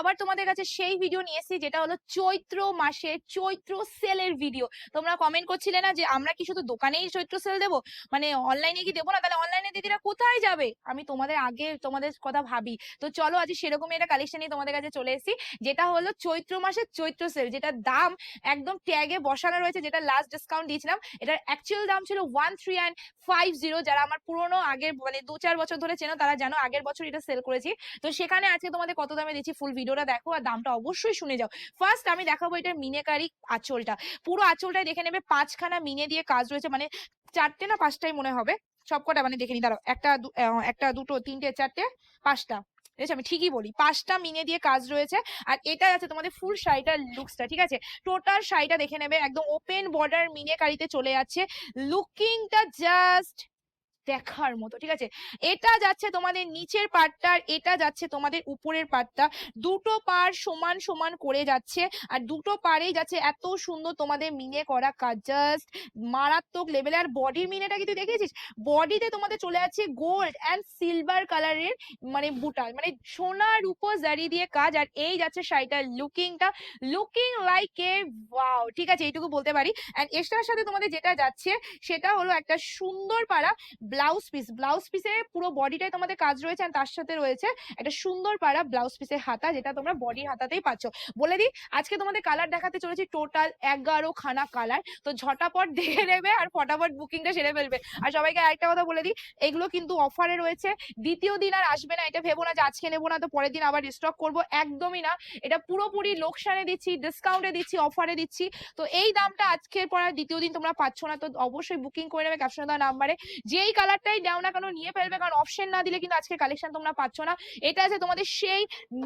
আবার তোমাদের কাছে সেই ভিডিও নিয়ে এসেছি, যেটা হলো চৈত্র মাসের চৈত্র সেলের ভিডিও তোমরা কমেন্ট করছিলে না যে আমরা কি শুধু দোকানেই চৈত্র সেল দেবো? মানে অনলাইনে কি দেবো না? তাহলে অনলাইনে দিদিরা কোথায় যাবে? আমি তোমাদের আগে তোমাদের কথা ভাবি। তো চলো আজ সেরকমই একটা কালেকশন নিয়ে তোমাদের কাছে চলে এসেছি, যেটা হলো চৈত্র মাসের চৈত্র সেল যেটা দাম একদম ট্যাগে বসানো রয়েছে, যেটা লাস্ট ডিসকাউন্ট দিয়েছিলাম। এটার অ্যাকচুয়াল দাম ছিল one three and five zero যারা আমার পুরোনো আগের মানে দু চার বছর ধরে চেনো, তারা জানো আগের বছর এটা সেল করেছি। তো সেখানে আজকে তোমাদের কত দামে দিচ্ছি ফুল ভিডিওটা দেখো আর দামটা অবশ্যই শুনে যাও। ফার্স্ট আমি দেখাবো এটার মিনেকারি আঁচলটা। পুরো আঁচলটাই দেখে নেবে পাঁচখানা মিনে দিয়ে কাজ রয়েছে মানে চারটে না পাঁচটাই মনে হবে? সবকটা মানে দেখে নি, দাঁড়াও, একটা একটা, দুটো, তিনটে, চারটে, পাঁচটা। আমি ঠিকই বলি, পাঁচটা মিনে দিয়ে কাজ রয়েছে আর এটা আছে তোমাদের ফুল শাড়িটার লুকসটা ঠিক আছে? টোটাল শাড়িটা দেখে নেবে, একদম ওপেন বর্ডার মিনে কারিতে চলে যাচ্ছে। লুকিংটা জাস্ট দেখার মতো, ঠিক আছে? এটা যাচ্ছে তোমাদের নিচের পার্টটা আর এটা যাচ্ছে তোমাদের উপরের পার্টটা দুটো পার সমান সমান করে যাচ্ছে আর দুটো পারেই যাচ্ছে এত সুন্দর তোমাদের মিনে করা কাজ। জাস্ট মারাত্মক লেভেলে আর বডির মিনেটা কি তুই দেখেছিস বডিতে তোমাদের চলে যাচ্ছে গোল্ড অ্যান্ড সিলভার কালারের মানে বুটা মানে সোনার উপর জারি দিয়ে কাজ আর এই যাচ্ছে শাড়িটার লুকিংটা লুকিং লাইক এ ওয়াও ঠিক আছে? এইটুকু বলতে পারি। অ্যান্ড এটার সাথে তোমাদের যেটা যাচ্ছে সেটা হলো একটা সুন্দর পাড়া ব্লাউজ পিস ব্লাউজ পিসে পুরো বডিটাই তোমাদের কাজ রয়েছে আর তার সাথে রয়েছে একটা সুন্দর পাড়া ব্লাউজ পিসের হাতা যেটা তোমরা বডির হাতাতেই পাচ্ছ। বলে দিই, আজকে তোমাদের কালার দেখাতে চলেছি টোটাল এগারো খানা কালার তো ঝটাপট দেখে নেবে আর ফটাফট বুকিংটা সেরে ফেলবে। আর সবাইকে আরেকটা কথা বলে দিই, এগুলো কিন্তু অফারে রয়েছে। দ্বিতীয় দিন আর আসবে না, এটা ভেবো না যে আজকে নেব না, তো পরের দিন আবার স্টক করব। একদমই না, এটা পুরোপুরি লোকসানে দিচ্ছি ডিসকাউন্টে দিচ্ছি অফারে দিচ্ছি। তো এই দামটা আজকের পর আর দ্বিতীয় দিন তোমরা পাচ্ছ না, তো অবশ্যই বুকিং করে নেবে ক্যাপশন দেওয়া নাম্বারে যেই কালারটাই দাও না কেন নিয়ে ফেলবে? কারণ অপশন না দিলে কিন্তু আজকের কালেকশন তোমরা পাচ্ছ না। এটা আছে তোমাদের সেই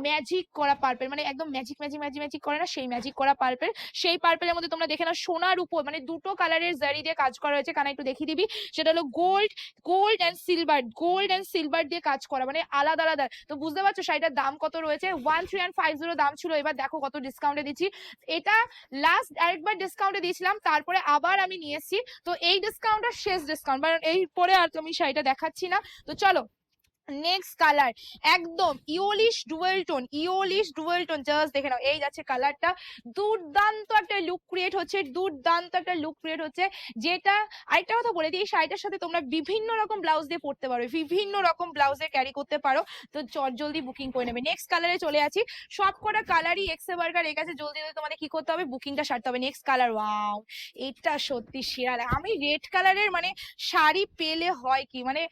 ম্যাজিক করা পার্পেল মানে একদম ম্যাজিক ম্যাজিক ম্যাজিক ম্যাজিক করে না, সেই ম্যাজিক করা পার্পেল সেই পার্পেলের মধ্যে তোমরা দেখে নাও, সোনার উপর মানে দুটো কালারের জারি দিয়ে কাজ করা হয়েছে। কানা একটু দেখিয়ে দিবি। সেটা হলো gold gold and silver gold and silver দিয়ে কাজ করা মানে আলাদা আলাদা। তো বুঝতে পারছ, শাড়িটার দাম কত রয়েছে? One three and five zero দাম ছিল, এবার দেখো কত ডিসকাউন্টে দিচ্ছি। এটা লাস্ট আরেকবার ডিসকাউন্টে দিয়েছিলাম, তারপরে আবার আমি নিয়ে এসেছি। তো এই ডিসকাউন্টটা শেষ ডিসকাউন্ট কারণ এই পরে আর তুমি শাড়িটা দেখাচ্ছি না। তো চলো নেক্সট কালার একদম yellowish dual tone yellowish dual tone just দেখে নাও, এই যাচ্ছে কালারটা দুর্দান্ত একটা লুক ক্রিয়েট হচ্ছে, দুর্দান্ত একটা লুক ক্রিয়েট হচ্ছে, যেটা আরেকটা কথা বলে দিই, এই শাড়িটার সাথে তোমরা বিভিন্ন রকম ব্লাউজ দিয়ে পরতে পারো, বিভিন্ন রকম ব্লাউজে ক্যারি করতে পারো, তো চট জলদি বুকিং করে নেবে। নেক্সট কালারে চলে আছি সব কটা কালারই এক্সে বার্গার এ গেছে জলদি জলদি তোমাদের কি করতে হবে বুকিংটা সারতে হবে। নেক্সট কালার ওয়াও এটা সত্যি সেরা। আমি রেড কালারের মানে শাড়ি পেলে হয় কি? মানে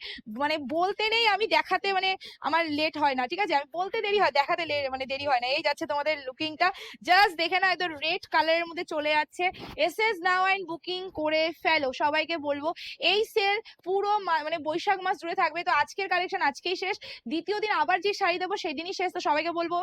মানে বলতে নেই, আমি দেখাতে মানে আমার লেট হয় না, ঠিক আছে? আমি বলতে দেরি হয়, দেখাতে মানে দেরি হয় না। এই যাচ্ছে তোমাদের লুকিংটা জাস্ট দেখে না একদম রেড কালারের মধ্যে চলে যাচ্ছে। S S now and booking করে ফেলো, সবাইকে বলব। এই সেল পুরো মানে বৈশাখ মাস জুড়ে থাকবে। তো আজকের কালেকশন আজকেই শেষ। দ্বিতীয় দিন আবার যে শাড়ি দেবো সেই দিনই শেষ। তো সবাইকে বলব,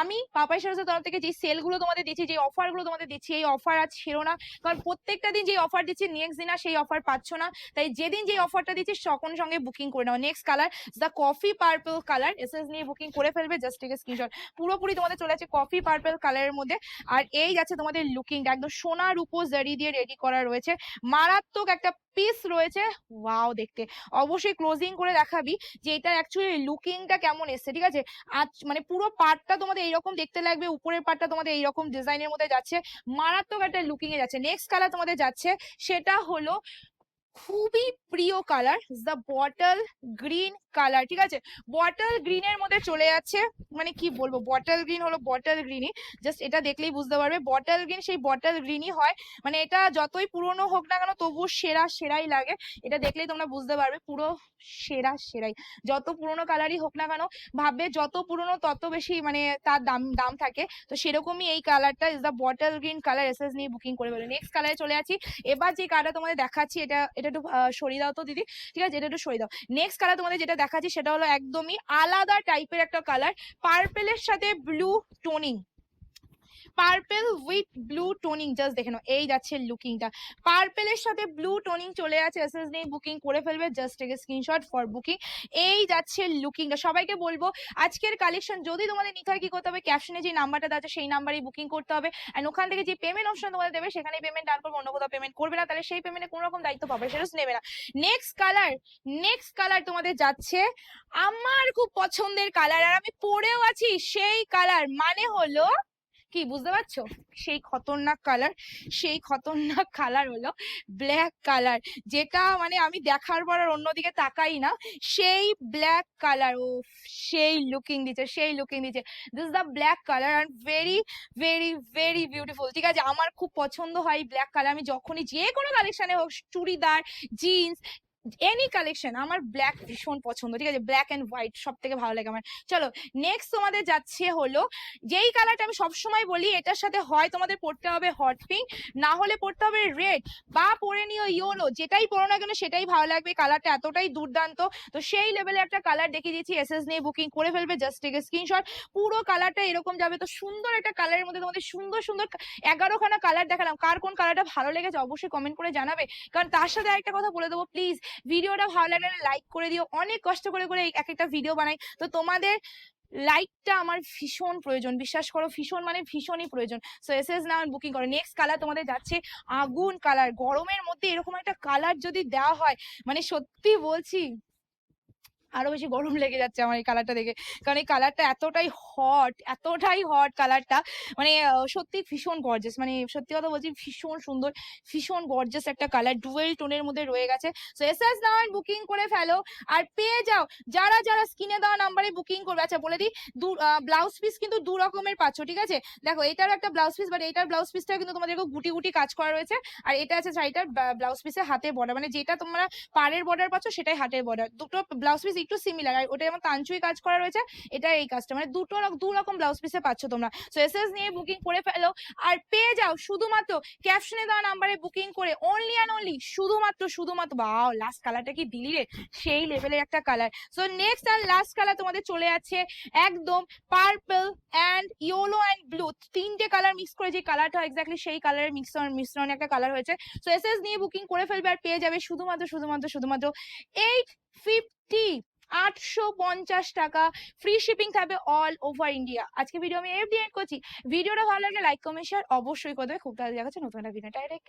আমি পাপাই সরসের তরফ থেকে যে সেলগুলো তোমাদের দিচ্ছি, যে অফারগুলো তোমাদের দিচ্ছি, এই অফার আজ ছিল না। কারণ প্রত্যেকটা দিন যে অফার দিচ্ছি নেক্সট দিন আর সেই অফার পাচ্ছ না। তাই যেদিন যে অফারটা দিচ্ছি, সকল সঙ্গে বুকিং করে নাও। Next colour the coffee purple colour S S নিয়ে বুকিং করে ফেলবে জাস্ট টেক স্ক্রিনশট পুরোপুরি তোমাদের চলে যাচ্ছে কফি পার্পল কালারের মধ্যে, আর এই যাচ্ছে তোমাদের লুকিংটা একদম সোনার উপর জারি দিয়ে রেডি করা রয়েছে। মারাত্মক একটা পিস রয়েছে ওয়াও দেখতে। অবশ্যই ক্লোজিং করে দেখাবি যে এটার অ্যাকচুয়ালি লুকিংটা কেমন এসছে, ঠিক আছে? আজ মানে পুরো পার্টটা তোমাদের এইরকম দেখতে লাগবে, উপরের পার্টটা তোমাদের এইরকম ডিজাইনের মধ্যে যাচ্ছে। মারাত্মক একটা লুকিং এ যাচ্ছে। নেক্সট কালার তোমাদের যাচ্ছে, সেটা হলো খুবই প্রিয় colour the bottle green colour ঠিক আছে? বটল গ্রিনের মধ্যে চলে যাচ্ছে মানে কি বলব? বটল গ্রিন হলো বটল গ্রিনই জাস্ট এটা দেখলেই বুঝতে পারবে। বটল গ্রিন সেই বটল গ্রিনই হয়। মানে এটা যতই পুরনো হোক না কেন তবুও সেরা সেরাই লাগে। এটা দেখলেই তোমরা বুঝতে পারবে পুরো সেরা সেরাই। যত পুরনো কালারই হোক না কেন ভাববে যত পুরনো তত বেশি মানে তার দাম দাম থাকে। তো সেরকমই এই কালারটা is the bottle green colour SS নিয়ে বুকিং করে ফেলো। নেক্সট কালারে চলে আছি এবার যে কালারটা তোমাদের দেখাচ্ছি এটা এটা একটু আহ, সরিয়ে দাও তো দিদি। ঠিক আছে? এটা একটু সরিয়ে দাও। নেক্সট কালার তোমাদের যেটা দেখাচ্ছি সেটা হলো একদমই আলাদা টাইপের একটা কালার পার্পেলের সাথে blue toning purple with blue toning just দেখে নাও, এই যাচ্ছে লুকিংটা পার্পেলের সাথে ব্লু টোনিং চলে আছে এস এস নিয়ে বুকিং করে ফেলবে just take screenshot for booking এই যাচ্ছে লুকিংটা সবাইকে বলব, আজকের কালেকশন যদি তোমাদের নিতে হয় কি করতে হবে ক্যাপশনে যে নাম্বারটা দেওয়া আছে, সেই নাম্বারেই বুকিং করতে হবে। অ্যান্ড ওখান থেকে যে পেমেন্ট অপশন তোমাদের দেবে সেখানে পেমেন্ট ডান করবে, অন্য কোথাও পেমেন্ট করবে না, তাহলে সেই পেমেন্টে কোনো রকম দায়িত্ব পাবে, সেটা নেবে না। নেক্সট কালার নেক্সট কালার তোমাদের যাচ্ছে, আমার খুব পছন্দের কালার আর আমি পরেও আছি, সেই কালার মানে হলো কি, বুঝতে পারছ? সেই খতরনাক কালার সেই খতরনাক কালার হলো ব্ল্যাক কালার যেটা মানে আমি দেখার পর আর অন্যদিকে তাকাই না। সেই ব্ল্যাক কালার ও সেই লুকিং দিচ্ছে, সেই লুকিং দিচ্ছে। This the black colour and very very very beautiful ঠিক আছে? আমার খুব পছন্দ হয় ব্ল্যাক কালার আমি যখনই যে কোনো কালেকশনে হোক, চুড়িদার জিন্স এনি কালেকশন আমার ব্ল্যাক ভীষণ পছন্দ, ঠিক আছে? ব্ল্যাক অ্যান্ড হোয়াইট সব থেকে ভালো লাগে আমার। চলো নেক্সট তোমাদের যাচ্ছে হলো, যেই কালারটা আমি সবসময় বলি, এটার সাথে হয় তোমাদের পড়তে হবে হট পিঙ্ক না হলে পড়তে হবে রেড বা পরে নিও ইয়োলো যেটাই পড়ো না কেন সেটাই ভালো লাগবে কালারটা এতটাই দুর্দান্ত। তো সেই লেভেলে একটা কালার দেখিয়ে দিয়েছি এসএস নিয়ে বুকিং করে ফেলবে জাস্ট টেক স্ক্রিনশট পুরো কালারটা এরকম যাবে, তো সুন্দর একটা কালারের মধ্যে তোমাদের সুন্দর সুন্দর এগারোখানা কালার দেখালাম। কার কোন কালারটা ভালো লেগেছে অবশ্যই কমেন্ট করে জানাবে। কারণ তার সাথে একটা কথা বলে দেবো প্লিজ ভিডিওটা ভালো লাগলে লাইক করে দিও। অনেক কষ্ট করে করে এক একটা ভিডিও বানাই। তো তোমাদের লাইকটা আমার ভীষণ প্রয়োজন। বিশ্বাস করো, ভীষণ মানে ভীষণই প্রয়োজন। So S S now booking করো। নেক্সট কালার তোমাদের যাচ্ছে আগুন কালার গরমের মধ্যে এরকম একটা কালার যদি দেওয়া হয় মানে সত্যি বলছি আরও বেশি গরম লেগে যাচ্ছে আমার এই কালারটা দেখে। কারণ এই কালারটা এতটাই হট এতটাই হট কালারটা মানে সত্যি ভীষণ গর্জেস মানে সত্যি কথা বলছি, ভীষণ সুন্দর, ভীষণ গর্জেস একটা কালার ডুয়েল টোনের মধ্যে রয়ে গেছে। So S S now booking করে ফেলো, আর পেয়ে যাও, যারা যারা স্ক্রিনে দেওয়া নাম্বারে বুকিং করবে আচ্ছা বলে দিই, দু ব্লাউজ পিস কিন্তু দু রকমের পাচ্ছ, ঠিক আছে? দেখো এটার একটা ব্লাউজ পিস বাট এটার ব্লাউজ পিসটা কিন্তু তোমাদেরকে গুটি গুটি কাজ করা রয়েছে, আর এটা আছে শাড়িটার ব্লাউজ পিসে হাতে বর্ডার মানে যেটা তোমরা পাড়ের বর্ডার পাচ্ছ, সেটাই হাতের বর্ডার দুটো ব্লাউজ পিস একটু সিমিলার আর ওটা যেমন কাঞ্চুই কাজ করা রয়েছে এটা এই কাজটা মানে দুটো দু রকম ব্লাউজ পিসে পাচ্ছ তোমরা সো এস এস নিয়ে বুকিং করে ফেলো আর পেয়ে যাও শুধুমাত্র ক্যাপশনে দেওয়া নাম্বারে বুকিং করে অনলি অ্যান্ড অনলি শুধুমাত্র শুধুমাত্র বাও লাস্ট কালারটা কি দিলি রে সেই লেভেলের একটা কালার সো নেক্সট আর লাস্ট কালার তোমাদের চলে যাচ্ছে একদম purple and yellow and blue তিনটে কালার মিক্স করে যে কালারটা এক্স্যাক্টলি সেই কালারের মিক্সন মিশ্রণে একটা কালার হয়েছে সো এস এস নিয়ে বুকিং করে ফেলবে আর পেয়ে যাবে শুধুমাত্র শুধুমাত্র শুধুমাত্র এইট ফিফটি, আটশো পঞ্চাশ টাকা। ফ্রি শিপিং থাকবে অল ওভার ইন্ডিয়া আজকে ভিডিও আমি এফ ডি করছি। ভিডিওটা ভালো লাগলে লাইক কমেন্ট শেয়ার অবশ্যই করবে। খুব তাড়াতাড়ি দেখাচ্ছে নতুন একটা ভিডিও টাইরেক্ট